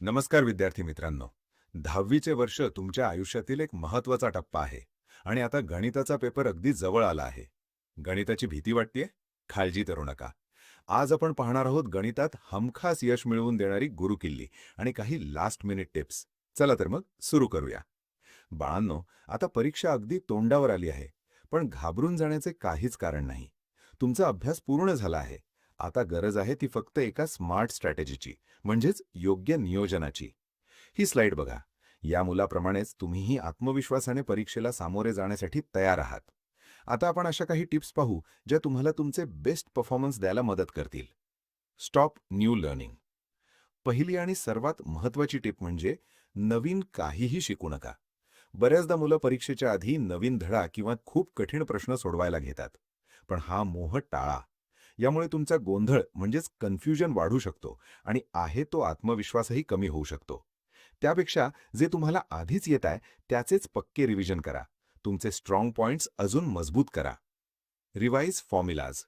नमस्कार विद्यार्थी मित्रांनो. दहावीचे वर्ष तुमच्या आयुष्यातील एक महत्त्वाचा टप्पा आहे आणि आता गणिताचा पेपर अगदी जवळ आला आहे. गणिताची भीती वाटतेय? खालजी करू नका. आज आपण पाहणार आहोत गणितात हमखास यश मिळवून देणारी गुरुकिल्ली आणि काही लास्ट मिनिट टिप्स चला तर मग सुरू करूया. बाळांनो आता परीक्षा अगदी तोंडावर आली आहे. पण घाबरून जाण्याचे काहीच कारण नाही. तुमचा अभ्यास पूर्ण झाला आहे. आता गरज आहे ती फक्त एका स्मार्ट स्ट्रॅटेजीची म्हणजेच योग्य नियोजनाची. ही स्लाइड बघा. या मुलाप्रमाणेच तुम्हीही आत्मविश्वासाने परीक्षेला सामोरे जाण्यासाठी तयार आहात. आता आपण अशा काही टिप्स पाहू ज्या तुम्हाला तुमचे बेस्ट परफॉर्मन्स द्यायला मदत करतील. Stop new learning. पहिली आणि सर्वात महत्वाची टिप म्हणजे नवीन काहीही शिकू नका. बऱ्याचदा मुलं परीक्षेच्या आधी नवीन धडा किंवा खूप कठीण प्रश्न सोडवायला घेतात. पण हा मोह टाळा. यामुळे तुमचा गोंधळ म्हणजेच कन्फ्युजन वाढू शकतो आणि आहे तो आत्मविश्वासही कमी होऊ शकतो. त्यापेक्षा जे तुम्हाला आधीच येत आहे त्याचेच पक्के रिव्हिजन करा. तुमचे स्ट्रॉंग पॉइंट्स अजून मजबूत करा. रिवाईज फॉर्म्युलाज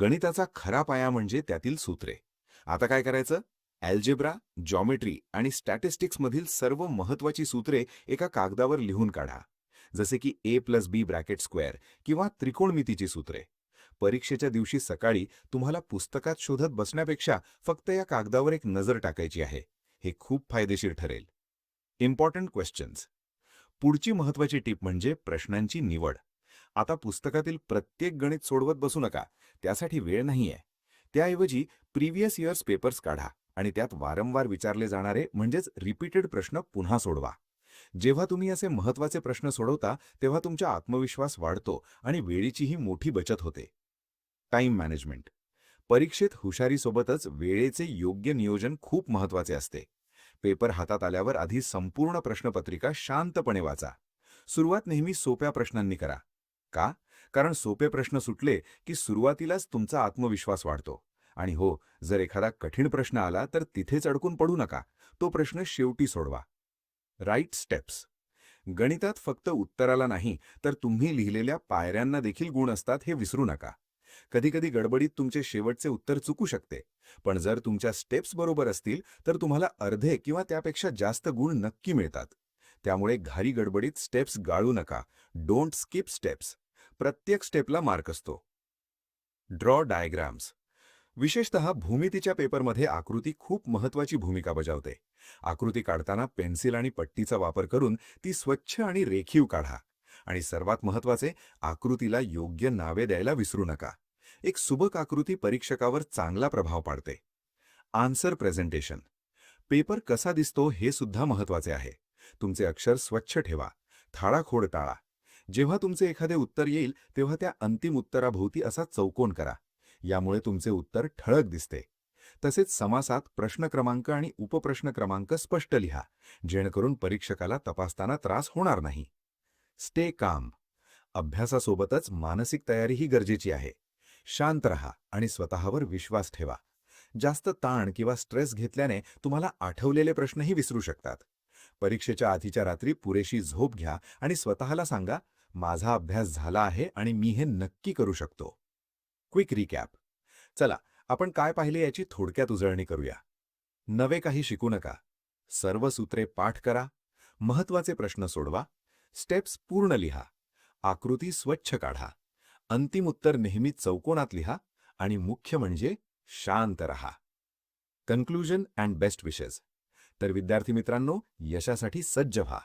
गणिताचा खरा पाया म्हणजे त्यातील सूत्रे. आता काय करायचं? अल्जेब्रा जॉमेट्री आणि स्टॅटिस्टिक्समधील सर्व महत्वाची सूत्रे एका कागदावर लिहून काढा. जसे की A plus B bracket square किंवा त्रिकोणमितीची सूत्रे. परीक्षेच्या दिवशी सकाळी तुम्हाला पुस्तकात शोधत बसण्यापेक्षा फक्त या कागदावर एक नजर टाकायची आहे. हे खूप फायदेशीर ठरेल. Important questions. पुढची महत्वाची टीप म्हणजे प्रश्नांची निवड. आता पुस्तकातील प्रत्येक गणित सोडवत बसू नका. त्यासाठी वेळ नाहीये. त्याऐवजी प्रिव्हियस इयर्स पेपर्स काढा. आणि त्यात वारंवार विचारले जाणारे म्हणजेच रिपीटेड प्रश्न पुन्हा सोडवा. जेव्हा तुम्ही असे महत्त्वाचे प्रश्न सोडवता तेव्हा तुमचा आत्मविश्वास वाढतो आणि वेळेचीही मोठी बचत होते. टाइम मॅनेजमेंट परीक्षेत हुशारीसोबतच वेळेचे योग्य नियोजन खूप महत्त्वाचे असते. पेपर हातात आल्यावर आधी संपूर्ण प्रश्नपत्रिका शांतपणे वाचा. सुरुवात नेहमी सोप्या प्रश्नांनी करा. का? कारण सोपे प्रश्न सुटले की सुरुवातीलाच तुमचा आत्मविश्वास वाढतो. आणि हो जर एखादा कठीण प्रश्न आला तर तिथेच अडकून पडू नका. तो प्रश्न शेवटी सोडवा. राईट स्टेप्स गणितात फक्त उत्तराला नाही तर तुम्ही लिहिलेल्या पायऱ्यांना देखील गुण असतात हे विसरू नका. कधीकधी गडबडीत तुमचे शेवटचे उत्तर चुकू शकते पण जर तुमच्या स्टेप्स बरोबर असतील तर तुम्हाला अर्धे किंवा त्यापेक्षा जास्त गुण नक्की मिळतात. त्यामुळे घारी गडबडीत स्टेप्स गाळू नका. डोंट स्किप स्टेप्स प्रत्येक स्टेपला मार्क असतो. ड्रॉ डायग्राम्स विशेषतः भूमितीच्या पेपरमध्ये आकृती खूप महत्वाची भूमिका बजावते. आकृती काढताना पेन्सिल आणि पट्टीचा वापर करून ती स्वच्छ आणि रेखीव काढा. आणि सर्वात महत्त्वाचे आकृतीला योग्य नावे द्यायला विसरू नका. एक सुबक आकृती परीक्षकावर चांगला प्रभाव पाडते. Answer presentation. पेपर कसा दिसतो हे सुद्धा महत्त्वाचे आहे. तुमचे अक्षर स्वच्छ ठेवा. थाळाखोड टाळा जेव्हा तुमचे एखादे उत्तर येईल तेव्हा त्या अंतिम उत्तराभोवती असा चौकोन करा. यामुळे तुमचे उत्तर ठळक दिसते. तसेच समासात प्रश्न क्रमांक आणि उपप्रश्न क्रमांक स्पष्ट लिहा जेणेकरून परीक्षकाला तपासताना त्रास होणार नाही. Stay calm. अभ्यासासोबतच मानसिक तयारीही गरजेची आहे. शांत रहा आणि स्वतःवर विश्वास ठेवा. जास्त ताण किंवा स्ट्रेस घेतल्याने तुम्हाला आठवलेले प्रश्नही विसरू शकतात. परीक्षेच्या आधीच्या रात्री पुरेशी झोप घ्या आणि स्वतःला सांगा माझा अभ्यास झाला आहे आणि मी हे नक्की करू शकतो. Quick recap. चला आपण काय पाहिले याची थोडक्यात उजळणी करूया. नवे काही शिकू नका. सर्व सूत्रे पाठ करा. महत्त्वाचे प्रश्न सोडवा. स्टेप्स पूर्ण लिहा. आकृती स्वच्छ काढा. अंतिम उत्तर नेहमी चौकोनात लिहा आणि मुख्य म्हणजे शांत रहा. कन्क्लुजन अँड बेस्ट विशेस तर विद्यार्थी मित्रांनो यशासाठी सज्ज व्हा.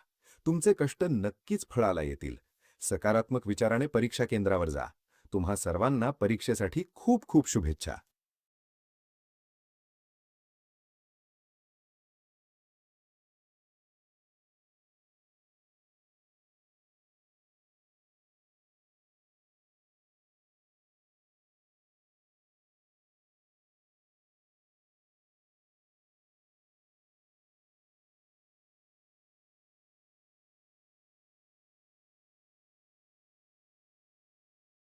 तुमचे कष्ट नक्कीच फळाला येतील. सकारात्मक विचाराने परीक्षा केंद्रावर जा. तुम्हा सर्वांना परीक्षेसाठी खूप खूप शुभेच्छा.